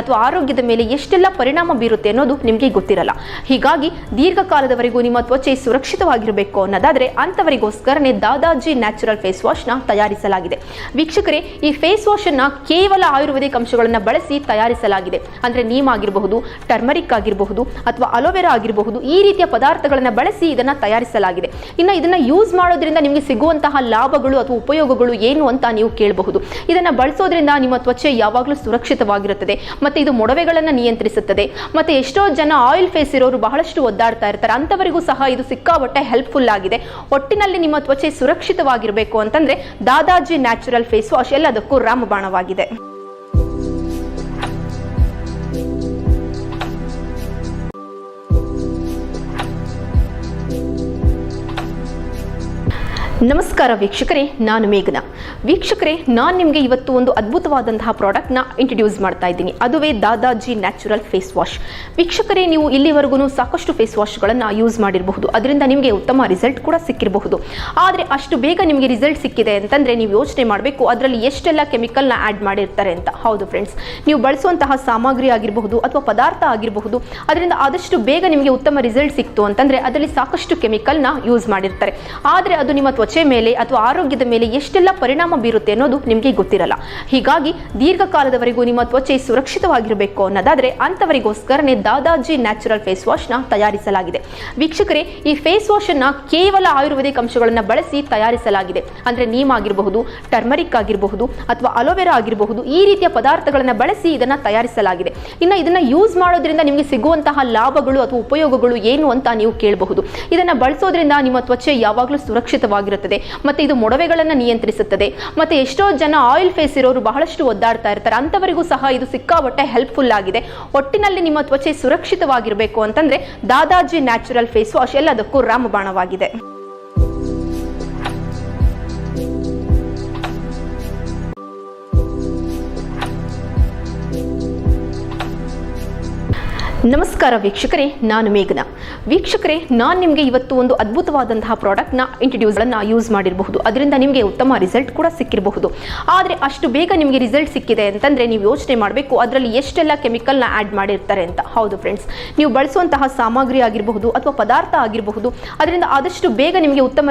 ಅಥವಾ ಆರೋಗ್ಯದ ಮೇಲೆ ಎಷ್ಟೆಲ್ಲ ಪರಿಣಾಮ ಬೀರುತ್ತೆ ಅನ್ನೋದು ನಿಮಗೆ ಗೊತ್ತಿರಲ್ಲ. ಹೀಗಾಗಿ ದೀರ್ಘಕಾಲದವರೆಗೂ ನಿಮ್ಮ ತ್ವಚೆ ಸುರಕ್ಷಿತವಾಗಿರಬೇಕು ಅನ್ನೋದಾದ್ರೆ ಅಂತವರಿಗೋಸ್ಕರನೇ ದಾದಾಜಿ ನ್ಯಾಚುರಲ್ ಫೇಸ್ ವಾಶ್ನ ತಯಾರಿಸಲಾಗಿದೆ. ವೀಕ್ಷಕರೇ, ಈ ಫೇಸ್ ವಾಶ್ ಅನ್ನ ಕೇವಲ ಆಯುರ್ವೇದಿಕ್ ಅಂಶಗಳನ್ನ ಬಳಸಿ ತಯಾರಿಸಲಾಗಿದೆ. ಅಂದ್ರೆ ನೀಮ್ ಆಗಿರಬಹುದು, ಟರ್ಮರಿಕ್ ಆಗಿರಬಹುದು ಅಥವಾ ಅಲೋವೆರಾ ಆಗಿರಬಹುದು, ಈ ರೀತಿಯ ಪದಾರ್ಥಗಳನ್ನ ಬಳಸಿ ಇದನ್ನು ತಯಾರಿಸಲಾಗಿದೆ. ಇನ್ನು ಇದನ್ನ ಯೂಸ್ ಮಾಡೋದ್ರಿಂದ ನಿಮಗೆ ಸಿಗುವಂತಹ ಲಾಭಗಳು ಅಥವಾ ಉಪಯೋಗಗಳು ಏನು ಅಂತ ನೀವು ಕೇಳಬಹುದು. ಇದನ್ನ ಬಳಸೋದ್ರಿಂದ ನಿಮ್ಮ ತ್ವಚೆ ಯಾವಾಗಲೂ ಸುರಕ್ಷಿತವಾಗಿರುತ್ತದೆ. ಮತ್ತೆ ಇದು ಮೊಡವೆಗಳನ್ನು ನಿಯಂತ್ರಿಸುತ್ತದೆ. ಮತ್ತೆ ಎಷ್ಟೋ ಜನ ಆಯಿಲ್ ಫೇಸ್ ಇರೋರು ಬಹಳಷ್ಟು ಒದ್ದಾಡ್ತಾ ಇರ್ತಾರೆ. ಅಂತವರಿಗೂ ಸಹ ಇದು ಸಿಕ್ಕಾಪಟ್ಟೆ ಹೆಲ್ಪ್ಫುಲ್ ಆಗಿದೆ. ಒಟ್ಟಿನಲ್ಲಿ ನಿಮ್ಮ ತ್ವಚೆ ಸುರಕ್ಷಿತವಾಗಿರಬೇಕು ಅಂತಂದ್ರೆ ದಾದಾಜಿ ನ್ಯಾಚುರಲ್ ಫೇಸ್ ವಾಶ್ ಎಲ್ಲದಕ್ಕೂ ರಾಮಬಾಣವಾಗಿದೆ. ನಮಸ್ಕಾರ ವೀಕ್ಷಕರೇ, ನಾನು ಮೇಘನ. ವೀಕ್ಷಕರೇ, ನಾನು ನಿಮಗೆ ಇವತ್ತು ಒಂದು ಅದ್ಭುತವಾದಂತಹ ಪ್ರಾಡಕ್ಟ್ನ ಇಂಟ್ರಡ್ಯೂಸ್ ಮಾಡ್ತಾ ಇದ್ದೀನಿ. ಅದುವೇ ದಾದಾಜಿ ನ್ಯಾಚುರಲ್ ಫೇಸ್ ವಾಶ್ ವೀಕ್ಷಕರೇ, ನೀವು ಇಲ್ಲಿವರೆಗೂ ಸಾಕಷ್ಟು ಫೇಸ್ ವಾಶ್ಗಳನ್ನು ಯೂಸ್ ಮಾಡಿರಬಹುದು. ಅದರಿಂದ ನಿಮಗೆ ಉತ್ತಮ ರಿಸಲ್ಟ್ ಕೂಡ ಸಿಕ್ಕಿರಬಹುದು. ಆದರೆ ಅಷ್ಟು ಬೇಗ ನಿಮಗೆ ರಿಸಲ್ಟ್ ಸಿಕ್ಕಿದೆ ಅಂತಂದರೆ ನೀವು ಯೋಚನೆ ಮಾಡಬೇಕು, ಅದರಲ್ಲಿ ಎಷ್ಟೆಲ್ಲ ಕೆಮಿಕಲ್ನ ಆ್ಯಡ್ ಮಾಡಿರ್ತಾರೆ ಅಂತ. ಹೌದು ಫ್ರೆಂಡ್ಸ್ ನೀವು ಬಳಸುವಂತಹ ಸಾಮಗ್ರಿ ಆಗಿರಬಹುದು ಅಥವಾ ಪದಾರ್ಥ ಆಗಿರಬಹುದು, ಅದರಿಂದ ಆದಷ್ಟು ಬೇಗ ನಿಮಗೆ ಉತ್ತಮ ರಿಸಲ್ಟ್ ಸಿಕ್ತು ಅಂತಂದರೆ ಅದರಲ್ಲಿ ಸಾಕಷ್ಟು ಕೆಮಿಕಲ್ನ ಯೂಸ್ ಮಾಡಿರ್ತಾರೆ. ಆದರೆ ಅದು ನಿಮ್ಮ ಮೇಲೆ ಅಥವಾ ಆರೋಗ್ಯದ ಮೇಲೆ ಎಷ್ಟೆಲ್ಲ ಪರಿಣಾಮ ಬೀರುತ್ತೆ ಅನ್ನೋದು ನಿಮಗೆ ಗೊತ್ತಿರಲ್ಲ. ಹೀಗಾಗಿ ದೀರ್ಘಕಾಲದವರೆಗೂ ನಿಮ್ಮ ತ್ವಚೆ ಸುರಕ್ಷಿತವಾಗಿರಬೇಕು ಅನ್ನೋದಾದ್ರೆ ಅಂತವರಿಗೋಸ್ಕರನೇ ದಾದಾಜಿ ನ್ಯಾಚುರಲ್ ಫೇಸ್ ವಾಶ್ನ ತಯಾರಿಸಲಾಗಿದೆ. ವೀಕ್ಷಕರೇ, ಈ ಫೇಸ್ ವಾಶ್ ಅನ್ನ ಕೇವಲ ಆಯುರ್ವೇದಿಕ್ ಅಂಶಗಳನ್ನ ಬಳಸಿ ತಯಾರಿಸಲಾಗಿದೆ. ಅಂದ್ರೆ ನೀಮ್ ಆಗಿರಬಹುದು, ಟರ್ಮರಿಕ್ ಆಗಿರಬಹುದು ಅಥವಾ ಅಲೋವೆರಾ ಆಗಿರಬಹುದು, ಈ ರೀತಿಯ ಪದಾರ್ಥಗಳನ್ನ ಬಳಸಿ ಇದನ್ನ ತಯಾರಿಸಲಾಗಿದೆ. ಇನ್ನು ಇದನ್ನ ಯೂಸ್ ಮಾಡೋದ್ರಿಂದ ನಿಮಗೆ ಸಿಗುವಂತಹ ಲಾಭಗಳು ಅಥವಾ ಉಪಯೋಗಗಳು ಏನು ಅಂತ ನೀವು ಕೇಳಬಹುದು. ಇದನ್ನ ಬಳಸೋದ್ರಿಂದ ನಿಮ್ಮ ತ್ವಚೆ ಯಾವಾಗಲೂ ಮತ್ತೆ ಇದು ಮೊಡವೆಗಳನ್ನು ನಿಯಂತ್ರಿಸುತ್ತದೆ. ಮತ್ತೆ ಎಷ್ಟೋ ಜನ ಆಯಿಲ್ ಫೇಸ್ ಇರೋರು ಬಹಳಷ್ಟು ಒದ್ದಾಡ್ತಾ ಇರ್ತಾರೆ. ಅಂತವರಿಗೂ ಸಹ ಇದು ಸಿಕ್ಕಾಪಟ್ಟೆ ಹೆಲ್ಪ್ಫುಲ್ ಆಗಿದೆ. ಒಟ್ಟಿನಲ್ಲಿ ನಿಮ್ಮ ತ್ವಚೆ ಸುರಕ್ಷಿತವಾಗಿರಬೇಕು ಅಂತಂದ್ರೆ ದಾದಾಜಿ ನ್ಯಾಚುರಲ್ ಫೇಸ್ ವಾಶ್ ಎಲ್ಲದಕ್ಕೂ ರಾಮಬಾಣವಾಗಿದೆ. ನಮಸ್ಕಾರ ವೀಕ್ಷಕರೇ, ನಾನು ಮೇಘನಾ. ವೀಕ್ಷಕರೇ, ನಾನು ನಿಮಗೆ ಇವತ್ತು ಒಂದು ಅದ್ಭುತವಾದಂತಹ ಪ್ರಾಡಕ್ಟ್ನ ಇಂಟ್ರಡ್ಯೂಸ್ಗಳನ್ನು ಯೂಸ್ ಮಾಡಿರಬಹುದು. ಅದರಿಂದ ನಿಮಗೆ ಉತ್ತಮ ರಿಸಲ್ಟ್ ಕೂಡ ಸಿಕ್ಕಿರಬಹುದು. ಆದರೆ ಅಷ್ಟು ಬೇಗ ನಿಮಗೆ ರಿಸಲ್ಟ್ ಸಿಕ್ಕಿದೆ ಅಂತಂದರೆ ನೀವು ಯೋಚನೆ ಮಾಡಬೇಕು, ಅದರಲ್ಲಿ ಎಷ್ಟೆಲ್ಲ ಕೆಮಿಕಲ್ನ ಆ್ಯಡ್ ಮಾಡಿರ್ತಾರೆ ಅಂತ. ಹೌದು ಫ್ರೆಂಡ್ಸ್ ನೀವು ಬಳಸುವಂತಹ ಸಾಮಗ್ರಿ ಆಗಿರಬಹುದು ಅಥವಾ ಪದಾರ್ಥ ಆಗಿರಬಹುದು, ಅದರಿಂದ ಆದಷ್ಟು ಬೇಗ ನಿಮಗೆ ಉತ್ತಮ